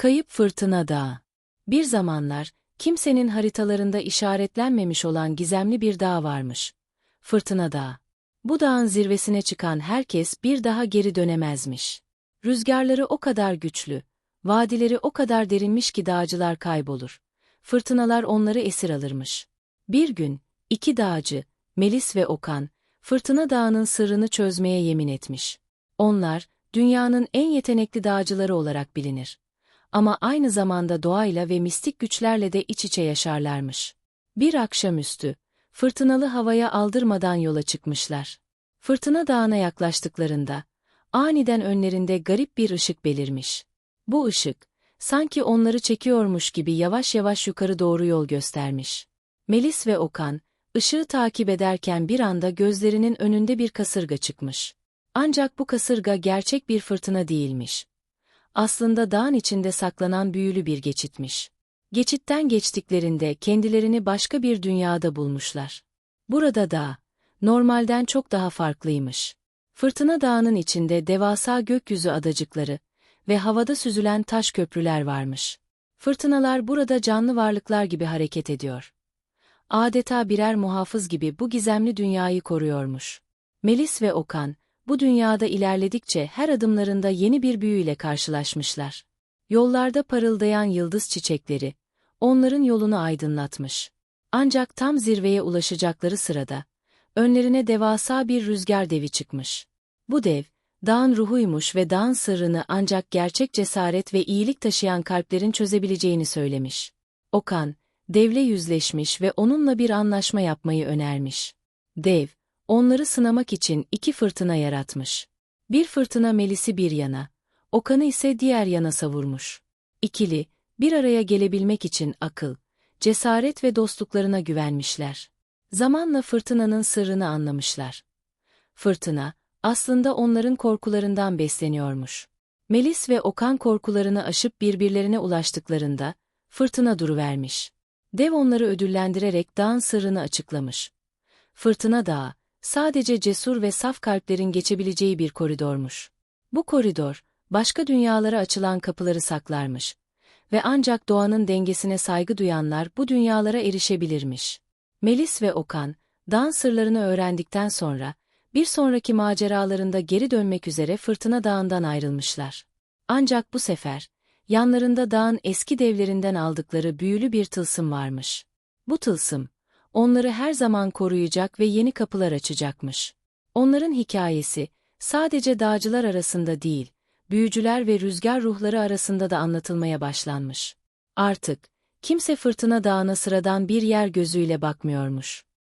Kayıp Fırtına Dağı Bir zamanlar, kimsenin haritalarında işaretlenmemiş olan gizemli bir dağ varmış. Fırtına Dağı. Bu dağın zirvesine çıkan herkes bir daha geri dönemezmiş. Rüzgarları o kadar güçlü, vadileri o kadar derinmiş ki dağcılar kaybolur. Fırtınalar onları esir alırmış. Bir gün, iki dağcı, Melis ve Okan, Fırtına Dağı'nın sırrını çözmeye yemin etmiş. Onlar, dünyanın en yetenekli dağcıları olarak bilinir. Ama aynı zamanda doğayla ve mistik güçlerle de iç içe yaşarlarmış. Bir akşamüstü, fırtınalı havaya aldırmadan yola çıkmışlar. Fırtına Dağı'na yaklaştıklarında, aniden önlerinde garip bir ışık belirmiş. Bu ışık, sanki onları çekiyormuş gibi yavaş yavaş yukarı doğru yol göstermiş. Melis ve Okan, ışığı takip ederken bir anda gözlerinin önünde bir kasırga çıkmış. Ancak bu kasırga gerçek bir fırtına değilmiş. Aslında dağın içinde saklanan büyülü bir geçitmiş. Geçitten geçtiklerinde kendilerini başka bir dünyada bulmuşlar. Burada dağ, normalden çok daha farklıymış. Fırtına dağının içinde devasa gökyüzü adacıkları ve havada süzülen taş köprüler varmış. Fırtınalar burada canlı varlıklar gibi hareket ediyor. Adeta birer muhafız gibi bu gizemli dünyayı koruyormuş. Melis ve Okan, bu dünyada ilerledikçe her adımlarında yeni bir büyüyle karşılaşmışlar. Yollarda parıldayan yıldız çiçekleri, onların yolunu aydınlatmış. Ancak tam zirveye ulaşacakları sırada, önlerine devasa bir rüzgar devi çıkmış. Bu dev, dağın ruhuymuş ve dağın sırrını ancak gerçek cesaret ve iyilik taşıyan kalplerin çözebileceğini söylemiş. Okan, devle yüzleşmiş ve onunla bir anlaşma yapmayı önermiş. Dev, onları sınamak için iki fırtına yaratmış. Bir fırtına Melis'i bir yana, Okan'ı ise diğer yana savurmuş. İkili, bir araya gelebilmek için akıl, cesaret ve dostluklarına güvenmişler. Zamanla fırtınanın sırrını anlamışlar. Fırtına, aslında onların korkularından besleniyormuş. Melis ve Okan korkularını aşıp birbirlerine ulaştıklarında, fırtına duruvermiş. Dev onları ödüllendirerek dağın sırrını açıklamış. Fırtına Dağı, sadece cesur ve saf kalplerin geçebileceği bir koridormuş. Bu koridor, başka dünyalara açılan kapıları saklarmış. Ve ancak doğanın dengesine saygı duyanlar bu dünyalara erişebilirmiş. Melis ve Okan, dağın sırlarını öğrendikten sonra, bir sonraki maceralarında geri dönmek üzere Fırtına Dağı'ndan ayrılmışlar. Ancak bu sefer, yanlarında dağın eski devlerinden aldıkları büyülü bir tılsım varmış. Bu tılsım, onları her zaman koruyacak ve yeni kapılar açacakmış. Onların hikayesi, sadece dağcılar arasında değil, büyücüler ve rüzgar ruhları arasında da anlatılmaya başlanmış. Artık, kimse Fırtına Dağı'na sıradan bir yer gözüyle bakmıyormuş.